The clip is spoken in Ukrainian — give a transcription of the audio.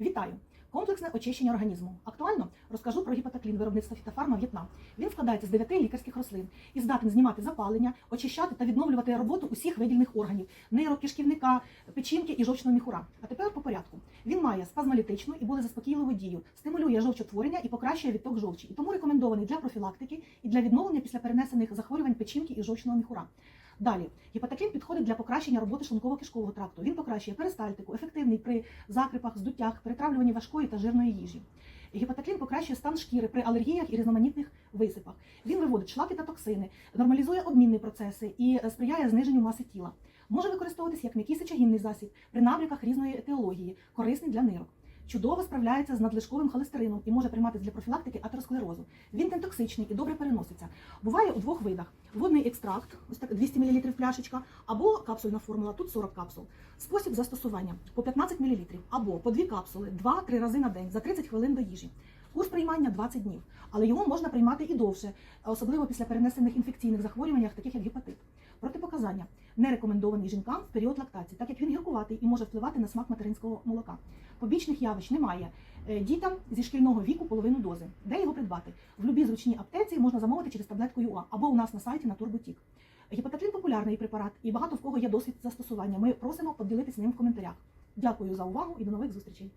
Вітаю! Комплексне очищення організму. Актуально розкажу про гіпотаклін виробництва фітофарма В'єтнам. Він складається з дев'яти лікарських рослин і здатен знімати запалення, очищати та відновлювати роботу усіх видільних органів нирок, кишківника, печінки і жовчного міхура. А тепер по порядку. Він має спазмолітичну і болезаспокійливу дію, стимулює жовчотворення і покращує відток жовчі, і тому рекомендований для профілактики і для відновлення після перенесених захворювань печінки і жовчного міхура. Далі гепатоклін підходить для покращення роботи шлунково-кишкового тракту. Він покращує перистальтику, ефективний при закрипах, здуттях, перетравлюванні важкої та жирної їжі. Гепатоклін покращує стан шкіри при алергіях і різноманітних висипах. Він виводить шлаки та токсини, нормалізує обмінні процеси і е, сприяє зниженню маси тіла. Може використовуватися як м'який сечогінний засіб при набряках різної етіології, корисний для нирок. Чудово справляється з надлишковим холестерином і може прийматися для профілактики атеросклерозу. Він тентоксичний і добре переноситься. Буває у двох видах: водний екстракт, ось так 200 мл пляшечка, або капсульна формула, тут 40 капсул. Спосіб застосування по 15 мл, або по 2 капсули 2-3 рази на день за 30 хвилин до їжі. Курс приймання 20 днів, але його можна приймати і довше, особливо після перенесених інфекційних захворювань, таких як гепатит. Протипоказання не рекомендований жінкам в період лактації, так як він гіркуватий і може впливати на смак материнського молока. Побічних явищ немає. Е, Дітям зі шкільного віку половину дози. Де його придбати? В любій зручній аптеці можна замовити через таблетку ЮА або у нас на сайті Натурбутік. Гепатоклін популярний препарат, і багато в кого є досвід застосування. Ми просимо поділитися ним в коментарях. Дякую за увагу і до нових зустрічей.